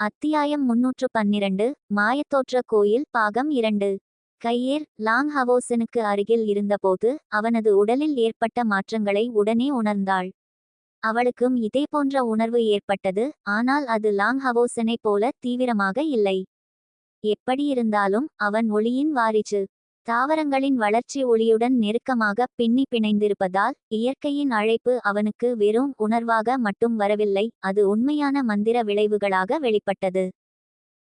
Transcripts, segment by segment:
அத்தியாயம் முன்னூற்று பன்னிரண்டு மாயத்தோற்ற கோயில் பாகம் இரண்டு. கையேர் லாங் ஹவோசனுக்கு அருகில் இருந்தபோது அவனது உடலில் ஏற்பட்ட மாற்றங்களை உடனே உணர்ந்தாள். அவளுக்கும் இதே போன்ற உணர்வு ஏற்பட்டது ஆனால் அது லாங் ஹவோசனைப் போல தீவிரமாக இல்லை. எப்படியிருந்தாலும் அவன் ஒளியின் வாரிச்சு தாவரங்களின் வளர்ச்சி ஒளியுடன் நெருக்கமாக பின்னி பிணைந்திருப்பதால் இயற்கையின் அழைப்பு அவனுக்கு வெறும் உணர்வாக மட்டும் வரவில்லை அது உண்மையான மந்திர விளைவுகளாக வெளிப்பட்டது.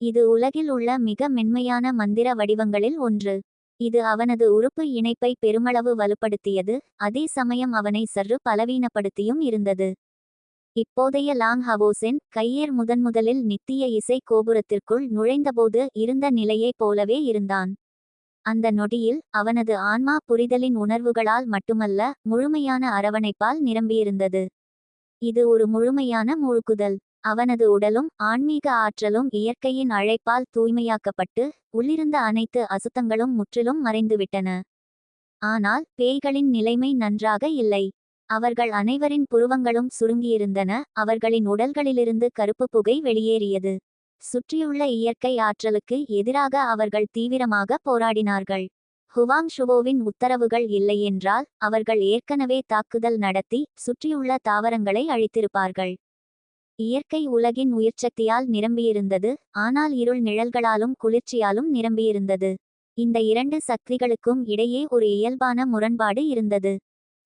இது உலகில் உள்ள மிக மென்மையான மந்திர வடிவங்களில் ஒன்று. இது அவனது உறுப்பு இணைப்பை பெருமளவு வலுப்படுத்தியது அதே சமயம் அவனை சற்று பலவீனப்படுத்தியும் இருந்தது. இப்போதைய லாங் ஹவோசென் கையேர் முதன்முதலில் நித்திய இசை கோபுரத்திற்குள் நுழைந்தபோது இருந்த நிலையைப் போலவே இருந்தான். அந்த நொடியில் அவனது ஆன்மா புரிதலின் உணர்வுகளால் மட்டுமல்ல முழுமையான அரவணைப்பால் நிரம்பியிருந்தது. இது ஒரு முழுமையான மூழ்குதல். அவனது உடலும் ஆன்மீக ஆற்றலும் இயற்கையின் அழைப்பால் தூய்மையாக்கப்பட்டு உள்ளிருந்த அனைத்து அசுத்தங்களும் முற்றிலும் மறைந்துவிட்டன. ஆனால் பேய்களின் நிலைமை நன்றாக இல்லை. அவர்கள் அனைவரின் புருவங்களும் சுருங்கியிருந்தன. அவர்களின் உடல்களிலிருந்து கருப்பு புகை வெளியேறியது. சுற்றியுள்ள இயற்கை ஆற்றலுக்கு எதிராக அவர்கள் தீவிரமாக போராடினார்கள். ஹுவாங் ஷுவோவின் உத்தரவுகள் இல்லையென்றால் அவர்கள் ஏற்கனவே தாக்குதல் நடத்தி சுற்றியுள்ள தாவரங்களை அழித்திருப்பார்கள். இயற்கை உலகின் உயிர்ச்சக்தியால் நிரம்பியிருந்தது ஆனால் இருள் நிழல்களாலும் குளிர்ச்சியாலும் நிரம்பியிருந்தது. இந்த இரண்டு சக்திகளுக்கும் இடையே ஒரு இயல்பான முரண்பாடு இருந்தது.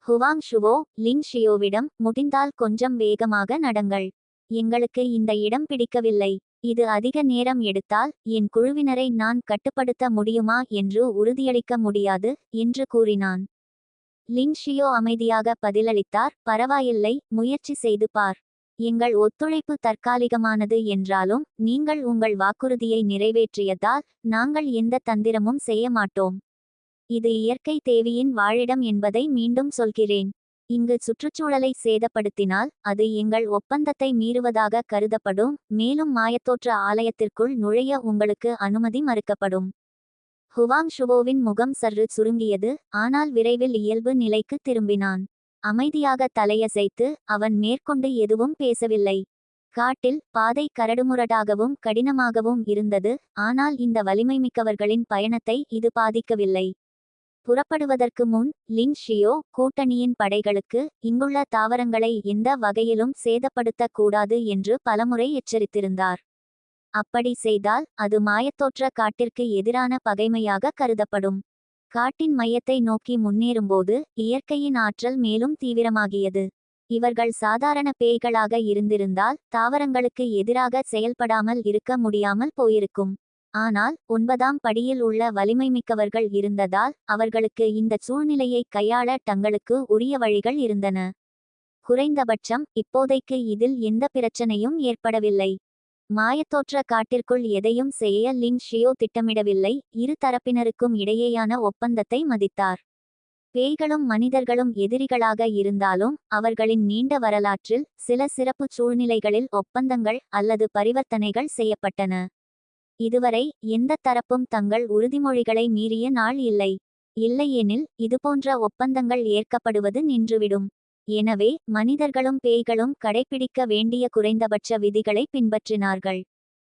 ஹுவாங் ஷுவோ லிங் ஷியோவிடம் முடிந்தால் கொஞ்சம் வேகமாக நடங்கள். எங்களுக்கு இந்த இடம் பிடிக்கவில்லை. இது அதிக நேரம் எடுத்தால் என் குழுவினரை நான் கட்டுப்படுத்த முடியுமா என்று உறுதியளிக்க முடியாது என்று கூறினான். லிங்ஷியோ அமைதியாக பதிலளித்தார் பரவாயில்லை முயற்சி செய்து பார். எங்கள் ஒத்துழைப்பு தற்காலிகமானது என்றாலும் நீங்கள் உங்கள் வாக்குறுதியை நிறைவேற்றியதால் நாங்கள் எந்த தந்திரமும் செய்ய மாட்டோம். இது இயற்கை தேவியின் வாழிடம் என்பதை மீண்டும் சொல்கிறேன். இங்கு சுற்றுச்சூழலை சேதப்படுத்தினால் அது எங்கள் ஒப்பந்தத்தை மீறுவதாக கருதப்படும் மேலும் மாயத்தோற்ற ஆலயத்திற்குள் நுழைய உங்களுக்கு அனுமதி மறுக்கப்படும். ஹுவாங் ஷுவோவின் முகம் சற்று சுருங்கியது ஆனால் விரைவில் இயல்பு நிலைக்கு திரும்பினான். அமைதியாக தலையசைத்து அவன் மேற்கொண்டு எதுவும் பேசவில்லை. காட்டில் பாதை கரடுமுரடாகவும் கடினமாகவும் இருந்தது ஆனால் இந்த வலிமைமிக்கவர்களின் பயணத்தை இது பாதிக்கவில்லை. புறப்படுவதற்கு முன் லிங் ஷியோ கூட்டணியின் படைகளுக்கு இங்குள்ள தாவரங்களை எந்த வகையிலும் சேதப்படுத்தக் கூடாது என்று பலமுறை எச்சரித்திருந்தார். அப்படி செய்தால் அது மாயத்தோற்ற காட்டிற்கு எதிரான பகைமையாக கருதப்படும். காட்டின் மையத்தை நோக்கி முன்னேறும்போது இயற்கையின் ஆற்றல் மேலும் தீவிரமாகியது. இவர்கள் சாதாரண பேய்களாக இருந்திருந்தால் தாவரங்களுக்கு எதிராக செயல்படாமல் இருக்க முடியாமல் போயிருக்கும். ஆனால் ஒன்பதாம் படியில் உள்ள வலிமைமிக்கவர்கள் இருந்ததால் அவர்களுக்கு இந்த சூழ்நிலையை கையாள தங்களுக்கு உரிய வழிகள் இருந்தன. குறைந்தபட்சம் இப்போதைக்கு இதில் எந்த பிரச்சனையும் ஏற்படவில்லை. மாயத்தோற்ற காட்டிற்குள் எதையும் செய்ய லின் ஷியோ திட்டமிடவில்லை இரு தரப்பினருக்கும் இடையேயான ஒப்பந்தத்தை மதித்தார். பேய்களும் மனிதர்களும் எதிரிகளாக இருந்தாலும் அவர்களின் நீண்ட வரலாற்றில் சில சிறப்பு சூழ்நிலைகளில் ஒப்பந்தங்கள் அல்லது பரிவர்த்தனைகள் செய்யப்பட்டன. இதுவரை எந்த தரப்பும் தங்கள் உறுதிமொழிகளை மீறிய நாள் இல்லை. இல்லையெனில் இதுபோன்ற ஒப்பந்தங்கள் ஏற்கப்படுவது நின்றுவிடும். எனவே மனிதர்களும் பேய்களும் கடைபிடிக்க வேண்டிய குறைந்தபட்ச விதிகளை பின்பற்றினார்கள்.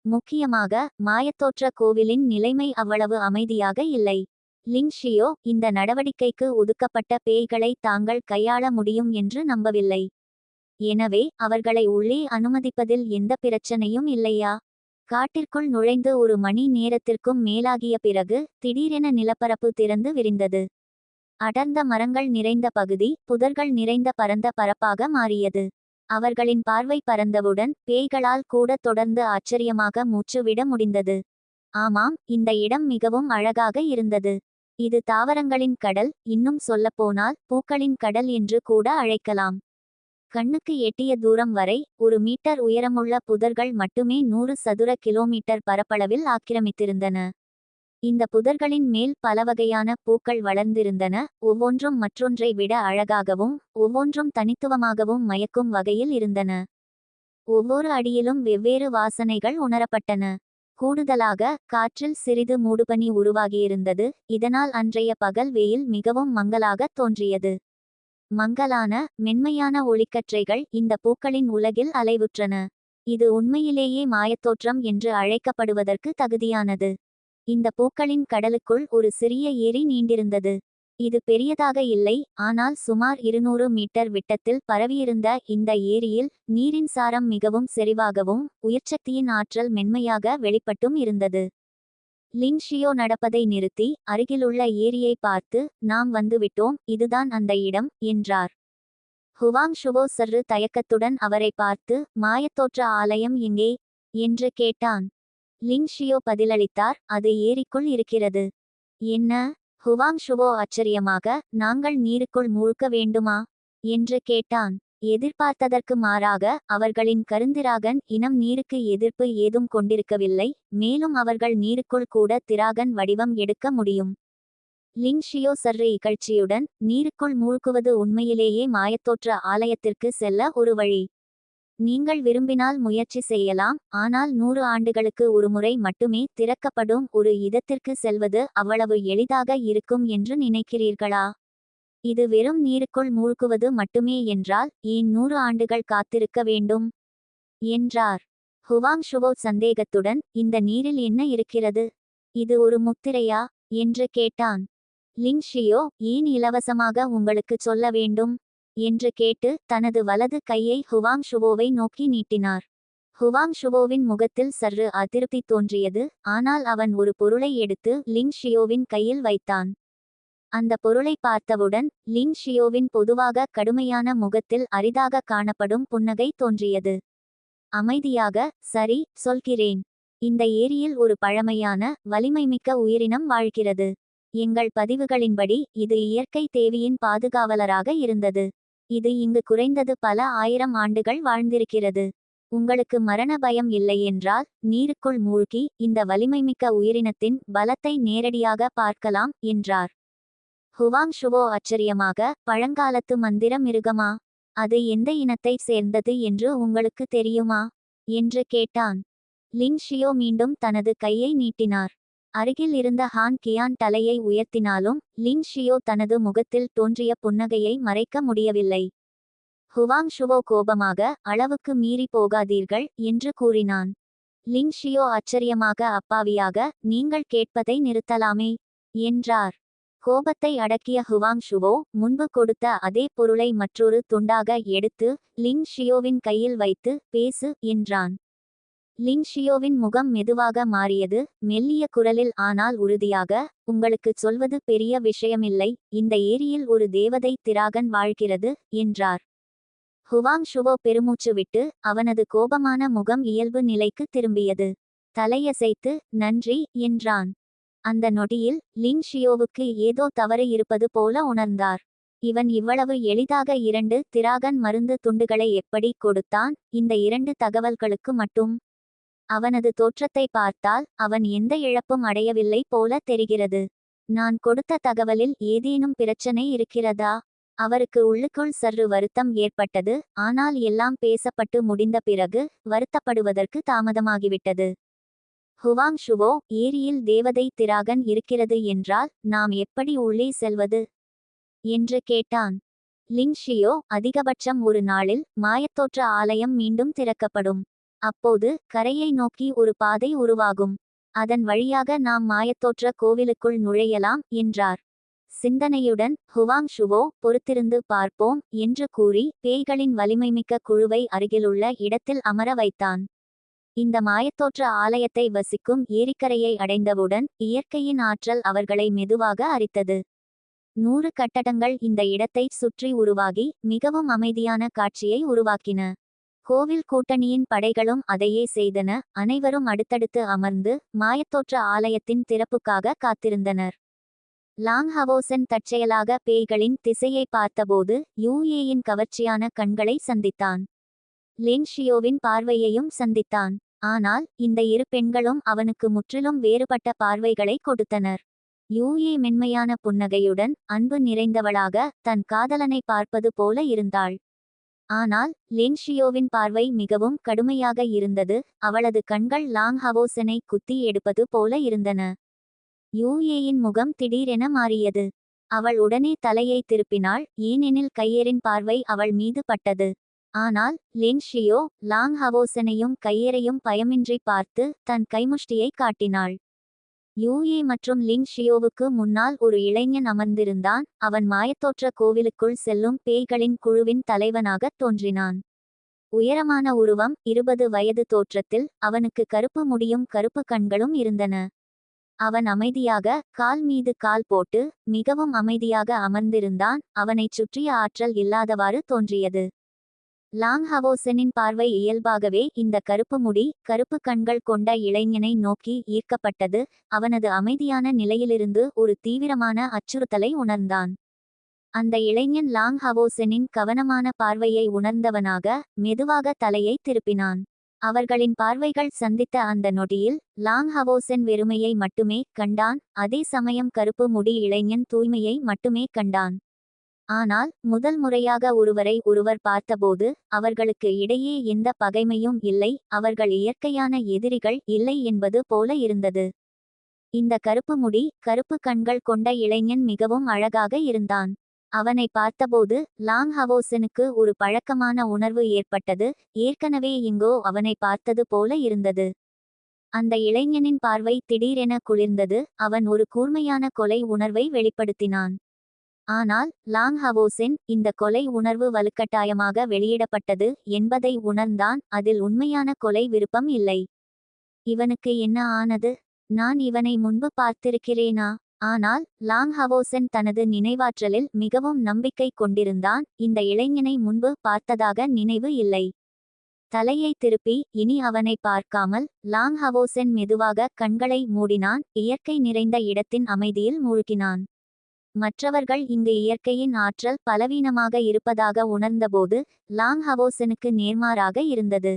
முக்கியமாக மாயத்தோற்ற கோவிலின் நிலைமை அவ்வளவு அமைதியாக இல்லை. லிங்ஷியோ இந்த நடவடிக்கைக்கு ஒதுக்கப்பட்ட பேய்களை தாங்கள் கையாள முடியும் என்று நம்பவில்லை. எனவே அவர்களை உள்ளே அனுமதிப்பதில் எந்த பிரச்சனையும் இல்லையா? காட்டிற்குள் நுழைந்து ஒரு மணி நேரத்திற்கும் மேலாகிய பிறகு திடீரென நிலப்பரப்பு திறந்து விரிந்தது. அடர்ந்த மரங்கள் நிறைந்த பகுதி புதர்கள் நிறைந்த பரந்த பரப்பாக மாறியது. அவர்களின் பார்வை பறந்தவுடன் பேய்களால் கூட தொடர்ந்து ஆச்சரியமாக மூச்சுவிட முடிந்தது. ஆமாம் இந்த இடம் மிகவும் அழகாக இருந்தது. இது தாவரங்களின் கடல் இன்னும் சொல்லப்போனால் பூக்களின் கடல் என்று கூட அழைக்கலாம். கண்ணுக்கு எட்டிய தூரம் வரை ஒரு மீட்டர் உயரமுள்ள புதர்கள் மட்டுமே நூறு சதுர கிலோமீட்டர் பரப்பளவில் ஆக்கிரமித்திருந்தன. இந்த புதர்களின் மேல் பல வகையான பூக்கள் வளர்ந்திருந்தன. ஒவ்வொன்றும் மற்றொன்றை விட அழகாகவும் ஒவ்வொன்றும் தனித்துவமாகவும் மயக்கும் வகையில் இருந்தன. ஒவ்வொரு அடியிலும் வெவ்வேறு வாசனைகள் உணரப்பட்டன. கூடுதலாக காற்றில் சிறிது மூடுபனி உருவாகியிருந்தது. இதனால் அன்றைய பகல் வெயில் மிகவும் மங்கலாக தோன்றியது. மங்கலான மென்மையான ஒளிக்கற்றைகள் இந்த பூக்களின் உலகில் அலைவுற்றன. இது உண்மையிலேயே மாயத்தோற்றம் என்று அழைக்கப்படுவதற்கு தகுதியானது. இந்த பூக்களின் கடலுக்குள் ஒரு சிறிய ஏரி நீண்டிருந்தது. இது பெரியதாக இல்லை ஆனால் சுமார் இருநூறு மீட்டர் விட்டத்தில் பரவியிருந்த இந்த ஏரியில் நீரின் சாரம் மிகவும் செறிவாகவும் உயிர்ச்சக்தியின் ஆற்றல் மென்மையாக வெளிப்பட்டும் இருந்தது. லிங்ஷியோ நடப்பதை நிறுத்தி அருகிலுள்ள ஏரியை பார்த்து நாம் வந்துவிட்டோம் இதுதான் அந்த இடம் என்றார். ஹுவாங் ஷுவோ சர்ரு தயக்கத்துடன் அவரை பார்த்து மாயத்தோற்ற ஆலயம் எங்கே? என்று கேட்டான். லிங்ஷியோ பதிலளித்தார் அது ஏரிக்குள் இருக்கிறது. என்ன? ஹுவாங் ஷுவோ ஆச்சரியமாக நாங்கள் நீருக்குள் மூழ்க வேண்டுமா? என்று கேட்டான். எதிர்பார்த்ததற்கு மாறாக அவர்களின் கருந்திராகன் இனம் நீருக்கு எதிர்ப்பு ஏதும் கொண்டிருக்கவில்லை மேலும் அவர்கள் நீருக்குள் கூட திராகன் வடிவம் எடுக்க முடியும். லிங் ஷியோ இகழ்ச்சியுடன் நீருக்குள் மூழ்குவது உண்மையிலேயே மாயத்தோற்ற ஆலயத்திற்கு செல்ல ஒரு வழி. நீங்கள் விரும்பினால் முயற்சி செய்யலாம் ஆனால் நூறு ஆண்டுகளுக்கு ஒருமுறை மட்டுமே திறக்கப்படும் ஒரு இதத்திற்கு செல்வது அவ்வளவு எளிதாக இருக்கும் என்று நினைக்கிறீர்களா? இது வெறும் நீருக்குள் மூழ்குவது மட்டுமே என்றால் ஏன் நூறு ஆண்டுகள் காத்திருக்க வேண்டும்? என்றார். ஹுவாங் ஷுவோ சந்தேகத்துடன் இந்த நீரில் என்ன இருக்கிறது? இது ஒரு முத்திரையா? என்று கேட்டான். லிங் ஷியோ ஏன் இலவசமாக உங்களுக்கு சொல்ல வேண்டும்? என்று கேட்டு தனது வலது கையை ஹுவாங் ஷுவோவை நோக்கி நீட்டினார். ஹுவாங் ஷுவோவின் முகத்தில் சற்று அதிருப்தி தோன்றியது ஆனால் அவன் ஒரு பொருளை எடுத்து லிங் ஷியோவின் கையில் வைத்தான். அந்த பொருளை பார்த்தவுடன் லிங் ஷியோவின் பொதுவாக கடுமையான முகத்தில் அரிதாக காணப்படும் புன்னகை தோன்றியது. அமைதியாக சரி சொல்கிறேன். இந்த ஏரியில் ஒரு பழமையான வலிமைமிக்க உயிரினம் வாழ்கிறது. எங்கள் பதிவுகளின்படி இது இயற்கை தேவியின் பாதுகாவலராக இருந்தது. இது இங்கு குறைந்தது பல ஆயிரம் ஆண்டுகள் வாழ்ந்திருக்கிறது. உங்களுக்கு மரண பயம் இல்லை என்றால் நீருக்குள் மூழ்கி இந்த வலிமைமிக்க உயிரினத்தின் பலத்தை நேரடியாக பார்க்கலாம் என்றார். ஹுவாங் ஷுவோ ஆச்சரியமாக பழங்காலத்து மந்திர மிருகமா? அது எந்த இனத்தை சேர்ந்தது என்று உங்களுக்கு தெரியுமா என்று கேட்டான். லிங் ஷியோ மீண்டும் தனது கையை நீட்டினார். அருகில் இருந்த ஹான் கியான் தலையை உயர்த்தினாலும் லிங் ஷியோ தனது முகத்தில் தோன்றிய புன்னகையை மறைக்க முடியவில்லை. ஹுவாங் ஷுவோ கோபமாக அளவுக்கு மீறி போகாதீர்கள் என்று கூறினான். லிங் ஷியோ ஆச்சரியமாக அப்பாவியாக நீங்கள் கேட்பதை நிறுத்தலாமே என்றார். கோபத்தை அடக்கிய ஹுவாங் ஷுவோ முன்பு கொடுத்த அதே பொருளை மற்றொரு துண்டாக எடுத்து லிங் ஷியோவின் கையில் வைத்து பேசு என்றான். லிங் ஷியோவின் முகம் மெதுவாக மாறியது. மெல்லிய குரலில் ஆனால் உறுதியாக உங்களுக்குச் சொல்வது பெரிய விஷயமில்லை. இந்த ஏரியில் ஒரு தேவதை திராகன் வாழ்கிறது என்றார். ஹுவாங் ஷுவோ பெருமூச்சு விட்டு அவனது கோபமான முகம் இயல்பு நிலைக்கு திரும்பியது. தலையசைத்து நன்றி என்றான். அந்த நொடியில் லிங் ஷியோவுக்கு ஏதோ தவறு இருப்பது போல உணர்ந்தார். இவன் இவ்வளவு எளிதாக இரண்டு திராகன் மருந்து துண்டுகளை எப்படி கொடுத்தான்? இந்த இரண்டு தகவல்களுக்கு மட்டும். அவனது தோற்றத்தை பார்த்தால் அவன் எந்த இழப்பும் அடையவில்லை போல தெரிகிறது. நான் கொடுத்த தகவலில் ஏதேனும் பிரச்சனை இருக்கிறதா? அவருக்கு உள்ளுக்குள் சற்று வருத்தம் ஏற்பட்டது. ஆனால் எல்லாம் பேசப்பட்டு முடிந்த பிறகு வருத்தப்படுவதற்கு தாமதமாகிவிட்டது. ஹுவாங் ஷுவோ ஏரியில் தேவதை திராகன் இருக்கிறது என்றால் நாம் எப்படி உள்ளே செல்வது? என்று கேட்டான். லிங் ஷியோ அதிகபட்சம் ஒரு நாளில் மாயத்தோற்ற ஆலயம் மீண்டும் திறக்கப்படும். அப்போது கரையை நோக்கி ஒரு பாதை உருவாகும். அதன் வழியாக நாம் மாயத்தோற்ற கோவிலுக்குள் நுழையலாம் என்றார். சிந்தனையுடன் ஹுவாங் ஷுவோ பொறுத்திருந்து பார்ப்போம் என்று கூறி பேய்களின் வலிமைமிக்க குழுவை அருகிலுள்ள இடத்தில் அமர வைத்தான். இந்த மாயத்தோற்ற ஆலயத்தை வசிக்கும் ஏரிக்கரையை அடைந்தவுடன் இயற்கையின் ஆற்றல் அவர்களை மெதுவாக அரித்தது. நூறு கட்டடங்கள் இந்த இடத்தை சுற்றி உருவாகி மிகவும் அமைதியான காட்சியை உருவாக்கின. கோவில் கூட்டணியின் படைகளும் அதையே செய்தன. அனைவரும் அடுத்தடுத்து அமர்ந்து மாயத்தோற்ற ஆலயத்தின் திறப்புக்காக காத்திருந்தனர். லாங் ஹவோசன் தற்செயலாக பேய்களின் திசையை பார்த்தபோது யூஏயின் கவர்ச்சியான கண்களை சந்தித்தான். லின்ஷியோவின் பார்வையையும் சந்தித்தான். ஆனால் இந்த இரு பெண்களும் அவனுக்கு முற்றிலும் வேறுபட்ட பார்வைகளை கொடுத்தனர். யூஏ மென்மையான புன்னகையுடன் அன்பு நிறைந்தவளாக தன் காதலனை பார்ப்பது போல இருந்தாள். ஆனால் லின்ஷியோவின் பார்வை மிகவும் கடுமையாக இருந்தது அவளது கண்கள் லாங் ஹவோசனை குத்தி எடுப்பது போல இருந்தன. யூஏயின் முகம் திடீரென மாறியது. அவள் உடனே தலையை திருப்பினாள் ஏனெனில் கையரின் பார்வை அவள் மீது பட்டது. ஆனால் லின் ஷியோ லாங் ஹவோசனையும் கையரையும் பயமின்றி பார்த்து தன் கைமுஷ்டியை காட்டினாள். யூஏ மற்றும் லிங் ஷியோவுக்கு முன்னால் ஒரு இளைஞன் அமர்ந்திருந்தான். அவன் மாயத்தோற்ற கோவிலுக்குள் செல்லும் பேய்களின் குழுவின் தலைவனாகத் தோன்றினான். உயரமான உருவம் இருபது வயது தோற்றத்தில் அவனுக்கு கருப்பு முடியும் கருப்பு கண்களும் இருந்தன. அவன் அமைதியாக கால் மீது கால் போட்டு மிகவும் அமைதியாக அமர்ந்திருந்தான். அவனைச் சுற்றிய ஆற்றல் இல்லாதவாறு தோன்றியது. லாங் ஹவோசனின் பார்வை இயல்பாகவே இந்த கருப்பு முடி கருப்பு கண்கள் கொண்ட இளைஞனை நோக்கி ஈர்க்கப்பட்டது அவனது அமைதியான நிலையிலிருந்து ஒரு தீவிரமான அச்சுறுத்தலை உணர்ந்தான். அந்த இளைஞன் லாங் ஹவோசனின் கவனமான பார்வையை உணர்ந்தவனாக மெதுவாக தலையை திருப்பினான். அவர்களின் பார்வைகள் சந்தித்த அந்த நொடியில் லாங் ஹவோசன் வெறுமையை மட்டுமே கண்டான் அதே சமயம் கருப்பு முடி இளைஞன் தூய்மையை மட்டுமே கண்டான். ஆனால் முதல் முறையாக ஒருவரை ஒருவர் பார்த்தபோது அவர்களுக்கு இடையே எந்த பகைமையும் இல்லை அவர்கள் இயற்கையான எதிரிகள் இல்லை என்பது போல இருந்தது. இந்த கருப்பு முடி கருப்பு கண்கள் கொண்ட இளைஞன் மிகவும் அழகாக இருந்தான். அவனை பார்த்தபோது லாங் ஹவோசனுக்கு ஒரு பழக்கமான உணர்வு ஏற்பட்டது ஏற்கனவே இங்கோ அவனை பார்த்தது போல இருந்தது. அந்த இளைஞனின் பார்வை திடீரென குளிர்ந்தது அவன் ஒரு கூர்மையான கொலை உணர்வை வெளிப்படுத்தினான். ஆனால் லாங் ஹவோசென் இந்த கொலை உணர்வு வலுக்கட்டாயமாக வெளியிடப்பட்டது என்பதை உணர்ந்தான் அதில் உண்மையான கொலை விருப்பம் இல்லை. இவனுக்கு என்ன ஆனது? நான் இவனை முன்பு பார்த்திருக்கிறேனா ஆனால் லாங் ஹவோசன் தனது நினைவாற்றலில் மிகவும் நம்பிக்கை கொண்டிருந்தான் இந்த இளைஞனை முன்பு பார்த்ததாக நினைவு இல்லை. தலையை திருப்பி இனி அவனை பார்க்காமல் லாங் ஹவோசென் மெதுவாக கண்களை மூடினான் இயற்கை நிறைந்த இடத்தின் அமைதியில் மூழ்கினான். மற்றவர்கள் இங்கு இயற்கையின் ஆற்றல் பலவீனமாக இருப்பதாக உணர்ந்தபோது லாங் ஹவோசனுக்கு நேர்மாறாக இருந்தது.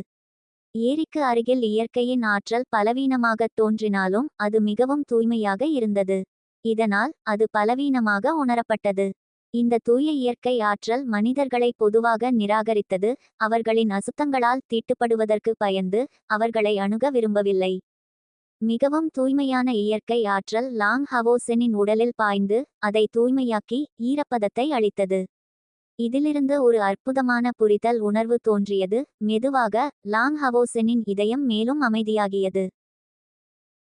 ஏரிக்கு அருகில் இயற்கையின் ஆற்றல் பலவீனமாக தோன்றினாலும் அது மிகவும் தூய்மையாக இருந்தது. இதனால் அது பலவீனமாக உணரப்பட்டது. இந்த தூய இயற்கை ஆற்றல் மனிதர்களை பொதுவாக நிராகரித்தது அவர்களின் அசுத்தங்களால் தீட்டுப்படுவதற்கு பயந்து அவர்களை அணுக விரும்பவில்லை. மிகவும் தூய்மையான இயற்கை ஆற்றல் லாங் ஹவோசெனின் உடலில் பாய்ந்து அதை தூய்மையாக்கி ஈரப்பதத்தை அளித்தது. இதிலிருந்து ஒரு அற்புதமான புரிதல் உணர்வு தோன்றியது மெதுவாக லாங் ஹவோசெனின் இதயம் மேலும் அமைதியாகியது.